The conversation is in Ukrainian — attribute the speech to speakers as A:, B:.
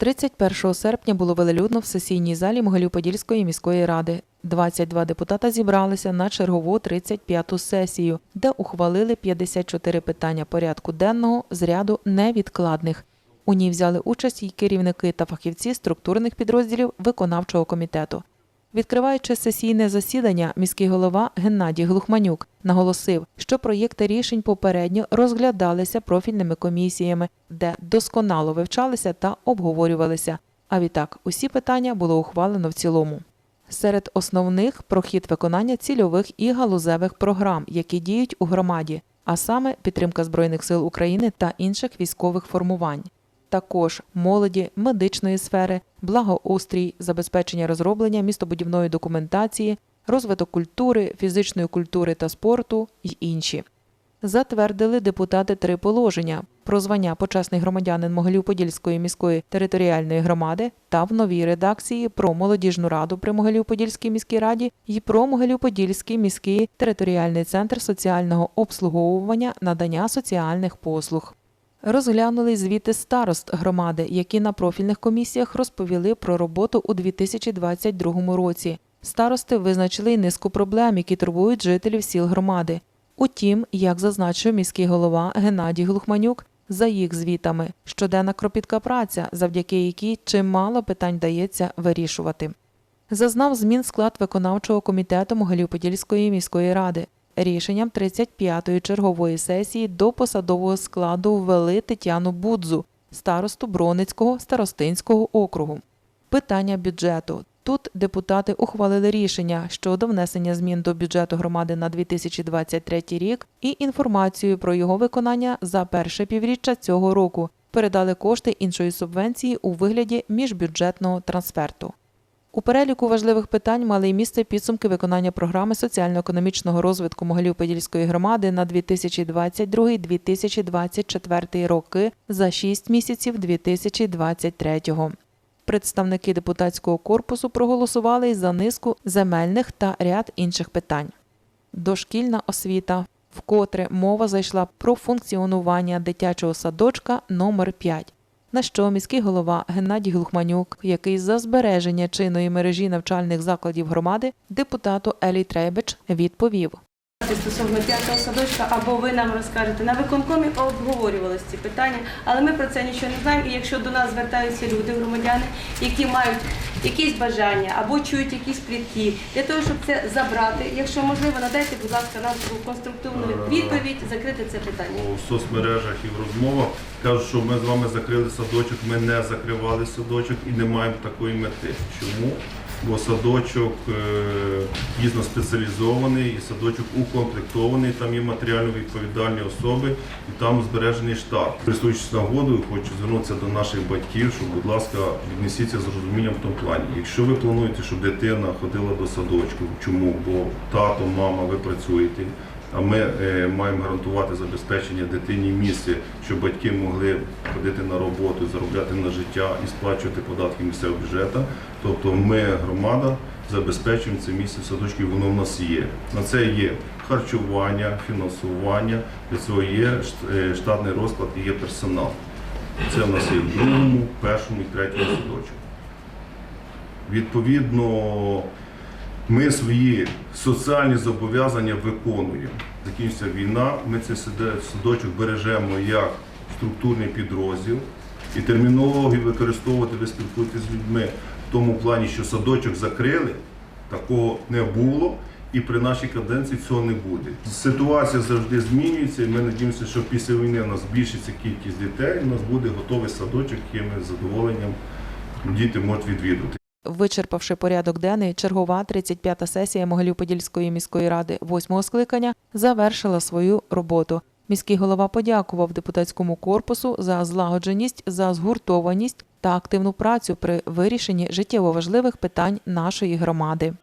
A: 31 серпня було велелюдно в сесійній залі Могилів-Подільської міської ради. 22 депутата зібралися на чергову 35-ту сесію, де ухвалили 54 питання порядку денного з ряду невідкладних. У ній взяли участь і керівники та фахівці структурних підрозділів виконавчого комітету. Відкриваючи сесійне засідання, міський голова Геннадій Глухманюк наголосив, що проєкти рішень попередньо розглядалися профільними комісіями, де досконало вивчалися та обговорювалися. А відтак усі питання було ухвалено в цілому. Серед основних про хід виконання цільових і галузевих програм, які діють у громаді, а саме підтримка Збройних сил України та інших військових формувань також молоді, медичної сфери, благоустрій, забезпечення розроблення містобудівної документації, розвиток культури, фізичної культури та спорту й інші. Затвердили депутати три положення про звання почесний громадянин Могилів-Подільської міської територіальної громади та в новій редакції про молодіжну раду при Могилів-Подільській міській раді і про Могилів-Подільський міський територіальний центр соціального обслуговування надання соціальних послуг. Розглянули звіти старост громади, які на профільних комісіях розповіли про роботу у 2022 році. Старости визначили й низку проблем, які турбують жителів сіл громади. Утім, як зазначив міський голова Геннадій Глухманюк, за їх звітами щоденна кропітка праця, завдяки якій чимало питань дається вирішувати. Зазнав змін склад виконавчого комітету Могилів-Подільської міської ради. Рішенням 35-ї чергової сесії до посадового складу ввели Тетяну Будзу, старосту Броницького старостинського округу. Питання бюджету. Тут депутати ухвалили рішення щодо внесення змін до бюджету громади на 2023 рік і інформацію про його виконання за перше півріччя цього року. Передали кошти іншої субвенції у вигляді міжбюджетного трансферту. У переліку важливих питань мали й місце підсумки виконання програми соціально-економічного розвитку Могилів-Подільської громади на 2022-2024 роки за 6 місяців 2023 Представники депутатського корпусу проголосували й за низку земельних та ряд інших питань. Дошкільна освіта. Вкотре мова зайшла про функціонування дитячого садочка номер 5 на що міський голова Геннадій Глухманюк, який за збереження чинної мережі навчальних закладів громади, депутату Елі Трейбич відповів.
B: Стосовно п'ятого садочка, або ви нам розкажете на виконкомі обговорювалися ці питання, але ми про це нічого не знаємо. І якщо до нас звертаються люди, громадяни, які мають якісь бажання або чують якісь плітки, для того, щоб це забрати, якщо можливо, надайте, будь ласка, нам конструктивну відповідь, закрити це питання.
C: у соцмережах і в розмовах кажуть, що ми з вами закрили садочок, ми не закривали садочок і не маємо такої мети. Чому? Бо садочок е, дійсно спеціалізований і садочок укомплектований, там є матеріально відповідальні особи і там збережений штат. Користуючись нагодою, хочу звернутися до наших батьків, щоб, будь ласка, віднесіться з розумінням в тому плані. Якщо ви плануєте, щоб дитина ходила до садочку, чому? Бо тато, мама, ви працюєте. А ми е, маємо гарантувати забезпечення дитині місце, щоб батьки могли ходити на роботу, заробляти на життя і сплачувати податки місцевого бюджету. Тобто ми, громада, забезпечуємо це місце в садочку, воно в нас є. На це є харчування, фінансування, для цього є е, штатний розклад і є персонал. Це в нас є в другому, першому і третьому садочку. Відповідно, ми свої соціальні зобов'язання виконуємо. Закінчиться війна, ми цей садочок бережемо як структурний підрозділ і термінологію використовувати, ви спілкуєтесь з людьми в тому плані, що садочок закрили, такого не було. І при нашій каденції цього не буде. Ситуація завжди змінюється, і ми надіємося, що після війни у нас збільшиться кількість дітей, у нас буде готовий садочок, який ми з задоволенням діти можуть відвідувати.
A: Вичерпавши порядок денний, чергова 35-та сесія Могилів-Подільської міської ради восьмого скликання завершила свою роботу. Міський голова подякував депутатському корпусу за злагодженість, за згуртованість та активну працю при вирішенні життєво важливих питань нашої громади.